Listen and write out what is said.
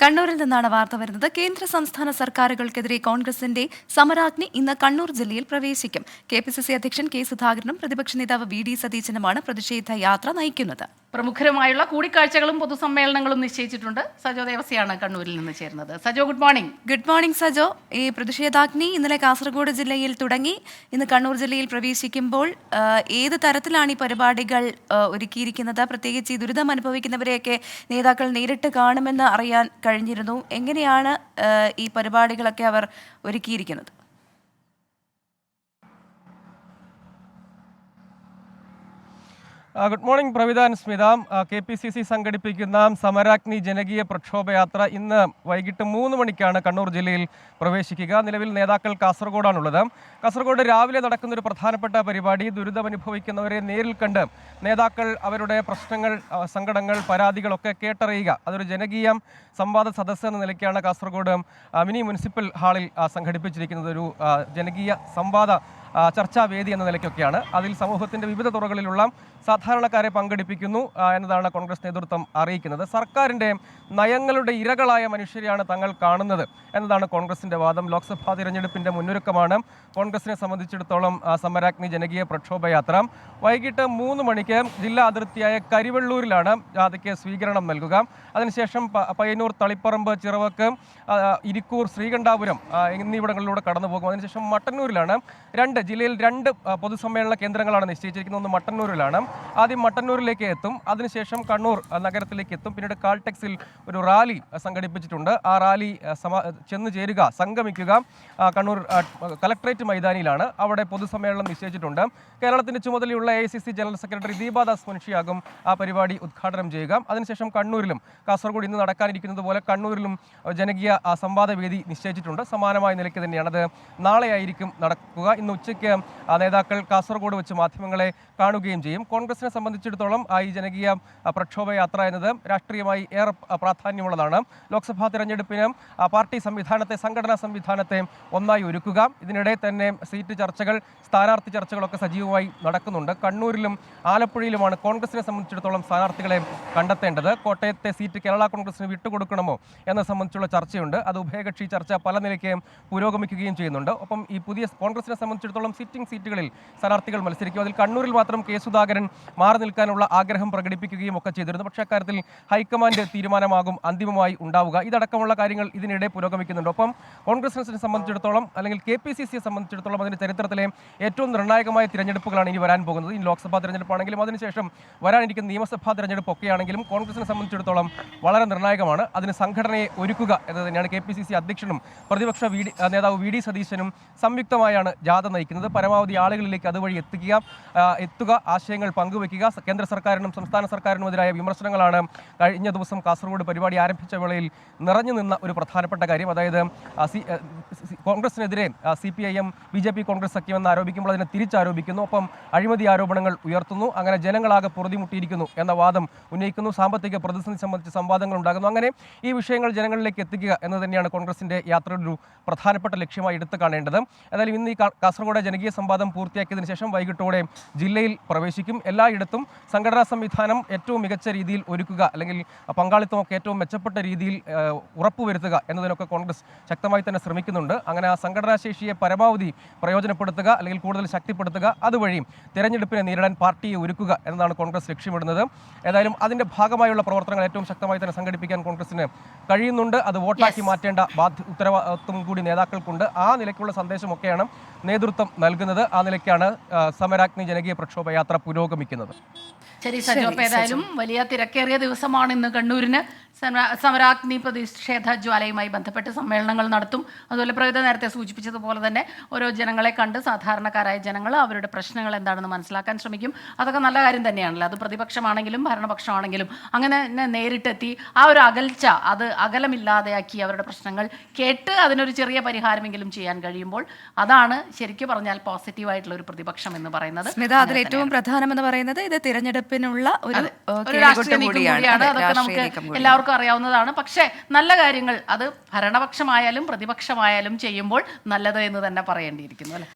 കണ്ണൂരിൽ നിന്നാണ് വാർത്ത വരുന്നത്. കേന്ദ്ര സംസ്ഥാന സർക്കാരുകൾക്കെതിരെ കോൺഗ്രസിന്റെ സമരാഗ്നി ഇന്ന് കണ്ണൂർ ജില്ലയിൽ പ്രവേശിക്കും. കെ പി സി സി അധ്യക്ഷൻ കെ സുധാകരനും പ്രതിപക്ഷ നേതാവ് വി ഡി സതീശനുമാണ് പ്രതിഷേധ യാത്ര നയിക്കുന്നത്. പ്രമുഖരുമായുള്ള കൂടിക്കാഴ്ചകളും പൊതുസമ്മേളനങ്ങളും നിശ്ചയിച്ചിട്ടുണ്ട്. സജോ ദേവസിയാണ് കണ്ണൂരിൽ നിന്ന് ചേരുന്നത്. Sajo good morning good morning Sajo. ഈ പ്രതിഷേധാഗ്നി ഇന്നലെ കാസർഗോഡ് ജില്ലയിൽ തുടങ്ങി. ഇന്ന് കണ്ണൂർ ജില്ലയിൽ പ്രവേശിക്കുമ്പോൾ ഏത് തരത്തിലാണ് ഈ പരിപാടികൾ ഒരുക്കിയിരിക്കുന്നത്? പ്രത്യേകിച്ച് ഈ ദുരിതം അനുഭവിക്കുന്നവരെയൊക്കെ നേതാക്കൾ നേരിട്ട് കാണുമെന്ന് അറിയാൻ കഴിഞ്ഞിരുന്നു. എങ്ങനെയാണ് ഈ പരിപാടികളൊക്കെ അവർ ഒരുക്കിയിരിക്കുന്നത്? Good morning Pravitha Smitha. K P C C സംഘടിപ്പിക്കുന്ന സമരാഗ്നി ജനകീയ പ്രക്ഷോഭയാത്ര ഇന്ന് വൈകിട്ട് മൂന്ന് മണിക്കാണ് കണ്ണൂർ ജില്ലയിൽ പ്രവേശിക്കുക. നിലവിൽ നേതാക്കൾ കാസർഗോഡാണുള്ളത്. കാസർഗോഡ് രാവിലെ നടക്കുന്ന ഒരു പ്രധാനപ്പെട്ട പരിപാടി ദുരിതമനുഭവിക്കുന്നവരെ നേരിൽ കണ്ട് നേതാക്കൾ അവരുടെ പ്രശ്നങ്ങൾ സങ്കടങ്ങൾ പരാതികളൊക്കെ കേട്ടറിയുക. അതൊരു ജനകീയ സംവാദ സദസ്സ് എന്ന നിലയ്ക്കാണ് കാസർഗോഡ് മിനി മുനിസിപ്പൽ ഹാളിൽ സംഘടിപ്പിച്ചിരിക്കുന്നത് ഒരു ജനകീയ സംവാദ ചർച്ചാവേദി എന്ന നിലയ്ക്കൊക്കെയാണ്. അതിൽ സമൂഹത്തിന്റെ വിവിധ തുറകളിലുള്ള സാധാരണക്കാരെ പങ്കെടുപ്പിക്കുന്നു എന്നതാണ് കോൺഗ്രസ് നേതൃത്വം അറിയിക്കുന്നത്. സർക്കാരിന്റെ നയങ്ങളുടെ ഇരകളായ മനുഷ്യരെയാണ് തങ്ങൾ കാണുന്നത് എന്നതാണ് കോൺഗ്രസിന്റെ വാദം. ലോക്സഭാ തിരഞ്ഞെടുപ്പിന്റെ മുന്നൊരുക്കമാണ് കോൺഗ്രസിനെ സംബന്ധിച്ചിടത്തോളം സമരാഗ്നി ജനകീയ പ്രക്ഷോഭയാത്ര വൈകിട്ട് മൂന്ന് മണിക്ക് ജില്ലാ അതിർത്തിയായ കരിവെള്ളൂരിലാണ് ജാഥയ്ക്ക് സ്വീകരണം നൽകുക. അതിനുശേഷം പയ്യന്നൂർ തളിപ്പറമ്പ് ചിറവക്ക് ഇരിക്കൂർ ശ്രീകണ്ഠാപുരം എന്നിവിടങ്ങളിലൂടെ കടന്നു പോകും അതിനുശേഷം മട്ടന്നൂരിലാണ് രണ്ട് ജില്ലയിൽ രണ്ട് പൊതുസമ്മേളന കേന്ദ്രങ്ങളാണ് നിശ്ചയിച്ചിരിക്കുന്നത്. ഒന്ന് മട്ടന്നൂരിലാണ്. ആദ്യം മട്ടന്നൂരിലേക്ക് എത്തും. അതിനുശേഷം കണ്ണൂർ നഗരത്തിലേക്ക് എത്തും. പിന്നീട് കാൾടെക്സിൽ ഒരു റാലി സംഘടിപ്പിച്ചിട്ടുണ്ട്. ആ റാലി ചെന്നു ചേരുക സംഗമിക്കുക. കണ്ണൂർ കലക്ട്രേറ്റ് മൈതാനിയിലാണ്. അവിടെ പൊതുസമ്മേളനം നിശ്ചയിച്ചിട്ടുണ്ട്. കേരളത്തിന്റെ ചുമതലയുള്ള എ ജനറൽ സെക്രട്ടറി ദീപാദാസ് മുൻഷിയാകും ആ പരിപാടി ഉദ്ഘാടനം ചെയ്യുക. അതിനുശേഷം കണ്ണൂരിലും കാസർഗോഡ് ഇന്ന് നടക്കാനിരിക്കുന്നത് പോലെ കണ്ണൂരിലും ജനകീയ സംവാദ സംവാദവേദി നിശ്ചയിച്ചിട്ടുണ്ട്. സമാനമായ നിലയ്ക്ക് തന്നെയാണ് അത് നാളെയായിരിക്കും നടക്കുക. ഇന്ന് ഉച്ചയ്ക്ക് ആ, നേതാക്കൾ കാസർഗോഡ് വെച്ച് മാധ്യമങ്ങളെ കാണുകയും ചെയ്യും. കോൺഗ്രസിനെ സംബന്ധിച്ചിടത്തോളം ഈ ജനകീയ പ്രക്ഷോഭ പ്രക്ഷോഭയാത്ര എന്നത് രാഷ്ട്രീയമായി ഏറെ പ്രാധാന്യമുള്ളതാണ്. ലോക്സഭാ തെരഞ്ഞെടുപ്പിന് പാർട്ടി സംവിധാനത്തെ സംഘടനാ സംവിധാനത്തെ ഒന്നായി ഒരുക്കുക. ഇതിനിടെ തന്നെ സീറ്റ് ചർച്ചകൾ സ്ഥാനാർത്ഥി ചർച്ചകളൊക്കെ സജീവമായി നടക്കുന്നുണ്ട്. കണ്ണൂരിലും ആലപ്പുഴയിലുമാണ് കോൺഗ്രസിനെ സംബന്ധിച്ചിടത്തോളം സ്ഥാനാർത്ഥികളെ കണ്ടെത്തേണ്ടത്. കോട്ടയത്തെ സീറ്റ് കേരള കോൺഗ്രസിന് വിട്ടുകൊടുക്കണമോ എന്നത് സംബന്ധിച്ചുള്ള ചർച്ചയുണ്ട്. അത് ഉഭയകക്ഷി ചർച്ച പല നിലയ്ക്ക് പുരോഗമിക്കുകയും ചെയ്യുന്നുണ്ട്. ഒപ്പം ഈ പുതിയ കോൺഗ്രസിനെ സംബന്ധിച്ചിടത്തോളം സിറ്റിംഗ് സീറ്റുകളിൽ സ്ഥാനാർത്ഥികൾ മത്സരിക്കും. അതിൽ കണ്ണൂരിൽ മാത്രം കെ സുധാകരൻ മാറി നിൽക്കാനുള്ള ആഗ്രഹം പ്രകടിപ്പിക്കുകയും ഒക്കെ ചെയ്തിരുന്നു. പക്ഷേ അക്കാര്യത്തിൽ ഹൈക്കമാൻഡ് തീരുമാനമാകും അന്തിമമായി ഉണ്ടാവുക. ഇതടക്കമുള്ള കാര്യങ്ങൾ ഇതിനിടെ പുരോഗമിക്കുന്നുണ്ട്. ഒപ്പം കോൺഗ്രസിനെ സംബന്ധിച്ചിടത്തോളം അല്ലെങ്കിൽ കെ പി സി സിയെ സംബന്ധിച്ചിടത്തോളം അതിന്റെ ചരിത്രത്തിലെ ഏറ്റവും നിർണായകമായ തിരഞ്ഞെടുപ്പുകളാണ് ഇനി വരാൻ പോകുന്നത്. ഈ ലോക്സഭാ തിരഞ്ഞെടുപ്പാണെങ്കിലും അതിനുശേഷം വരാനിരിക്കുന്ന നിയമസഭാ തിരഞ്ഞെടുപ്പ് ഒക്കെയാണെങ്കിലും കോൺഗ്രസിനെ സംബന്ധിച്ചിടത്തോളം വളരെ നിർണായകമാണ്. അതിന് സംഘടനയെ ഒരുക്കുക എന്നത് തന്നെയാണ് കെ പി സി സി അധ്യക്ഷനും പ്രതിപക്ഷ വി നേതാവ് വി ഡി സതീശനും സംയുക്തമായാണ് ജാഥ നയിക്കുന്നത്. പരമാവധി ആളുകളിലേക്ക് അതുവഴി എത്തിക്കുക എത്തുക ആശയങ്ങൾ പങ്കുവെക്കുക കേന്ദ്ര സർക്കാരിനും സംസ്ഥാന സർക്കാരിനും സർക്കാരിനുമെതിരായ വിമർശനങ്ങളാണ് കഴിഞ്ഞ ദിവസം കാസർഗോഡ് പരിപാടി ആരംഭിച്ച വേളയിൽ നിറഞ്ഞു നിന്ന ഒരു പ്രധാനപ്പെട്ട കാര്യം. അതായത് കോൺഗ്രസിനെതിരെ C P I M B J P Congress സഖ്യമെന്ന് ആരോപിക്കുമ്പോൾ അതിനെ തിരിച്ചാരോപിക്കുന്നു. ഒപ്പം അഴിമതി ആരോപണങ്ങൾ ഉയർത്തുന്നു. അങ്ങനെ ജനങ്ങളാകെ പൊറുതിമുട്ടിയിരിക്കുന്നു എന്ന വാദം ഉന്നയിക്കുന്നു. സാമ്പത്തിക പ്രതിസന്ധി സംബന്ധിച്ച് സംവാദങ്ങൾ ഉണ്ടാകുന്നു. അങ്ങനെ ഈ വിഷയങ്ങൾ ജനങ്ങളിലേക്ക് എത്തിക്കുക എന്ന് തന്നെയാണ് കോൺഗ്രസിന്റെ യാത്രയുടെ ഒരു പ്രധാനപ്പെട്ട ലക്ഷ്യമായി എടുത്തു കാണേണ്ടത്. ഏതായാലും ഇന്ന് ഈ കാ- കാസർഗോഡ് ജനകീയ സംവാദം പൂർത്തിയാക്കിയതിനു ശേഷം വൈകിട്ടോടെ ജില്ലയിൽ പ്രവേശിക്കും. എല്ലായിടത്തും സംഘടനാ സംവിധാനം ഏറ്റവും മികച്ച രീതിയിൽ ഒരുക്കുക അല്ലെങ്കിൽ പങ്കാളിത്തമൊക്കെ ഏറ്റവും മെച്ചപ്പെട്ട രീതിയിൽ ഉറപ്പുവരുത്തുക എന്നതിനൊക്കെ കോൺഗ്രസ് ശക്തമായി തന്നെ ശ്രമിക്കുന്നുണ്ട്. അങ്ങനെ ആ സംഘടനാ ശേഷിയെ പരമാവധി പ്രയോജനപ്പെടുത്തുക അല്ലെങ്കിൽ കൂടുതൽ ശക്തിപ്പെടുത്തുക അതുവഴി തെരഞ്ഞെടുപ്പിനെ നേരിടാൻ പാർട്ടിയെ ഒരുക്കുക എന്നതാണ് കോൺഗ്രസ് ലക്ഷ്യമിടുന്നത്. ഏതായാലും അതിന്റെ ഭാഗമായുള്ള പ്രവർത്തനങ്ങൾ ഏറ്റവും ശക്തമായി തന്നെ സംഘടിപ്പിക്കാൻ കോൺഗ്രസിന് കഴിയുന്നുണ്ട്. അത് വോട്ടാക്കി മാറ്റേണ്ട ബാധ്യ ഉത്തരവാദിത്വം കൂടി നേതാക്കൾക്കുണ്ട്. ആ നിലയ്ക്കുള്ള സന്ദേശമൊക്കെയാണ് നേതൃത്വം നൽകുന്നത് ആ നിലയ്ക്കാണ് സമരാഗ്നി ജനകീയ പ്രക്ഷോഭ യാത്ര പുരോഗമിക്കുന്നത്. ശരി സജോ ഏതായാലും വലിയ തിരക്കേറിയ ദിവസമാണ് ഇന്ന് കണ്ണൂരിന്. സമരാഗ്നി പ്രതിഷേധ ജ്വാലയുമായി ബന്ധപ്പെട്ട് സമ്മേളനങ്ങൾ നടത്തും. അതുപോലെ പ്രകൃത നേരത്തെ സൂചിപ്പിച്ചതുപോലെ തന്നെ ഓരോ ജനങ്ങളെ കണ്ട് സാധാരണക്കാരായ ജനങ്ങൾ അവരുടെ പ്രശ്നങ്ങൾ എന്താണെന്ന് മനസ്സിലാക്കാൻ ശ്രമിക്കും. അതൊക്കെ നല്ല കാര്യം തന്നെയാണല്ലോ. അത് പ്രതിപക്ഷമാണെങ്കിലും ഭരണപക്ഷമാണെങ്കിലും അങ്ങനെ തന്നെ നേരിട്ടെത്തി ആ ഒരു അകൽച്ച അത് അകലമില്ലാതെയാക്കി അവരുടെ പ്രശ്നങ്ങൾ കേട്ട് അതിനൊരു ചെറിയ പരിഹാരമെങ്കിലും ചെയ്യാൻ കഴിയുമ്പോൾ അതാണ് ശരിക്കും പറഞ്ഞാൽ പോസിറ്റീവായിട്ടുള്ള ഒരു പ്രതിപക്ഷം എന്ന് പറയുന്നത്. സ്മിത അതിൽ ഏറ്റവും പ്രധാനമെന്ന് പറയുന്നത് ഇത് തിരഞ്ഞെടുപ്പിനുള്ള ഒരു കൂടിയാണ്. അതൊക്കെ നമുക്ക് കൂടിയാണ്. എല്ലാവർക്കും അറിയാവുന്നതാണ്. പക്ഷേ നല്ല കാര്യങ്ങൾ അത് ഭരണപക്ഷമായാലും പ്രതിപക്ഷമായാലും ചെയ്യുമ്പോൾ നല്ലത് എന്ന് തന്നെ പറയേണ്ടിയിരിക്കുന്നു അല്ലേ?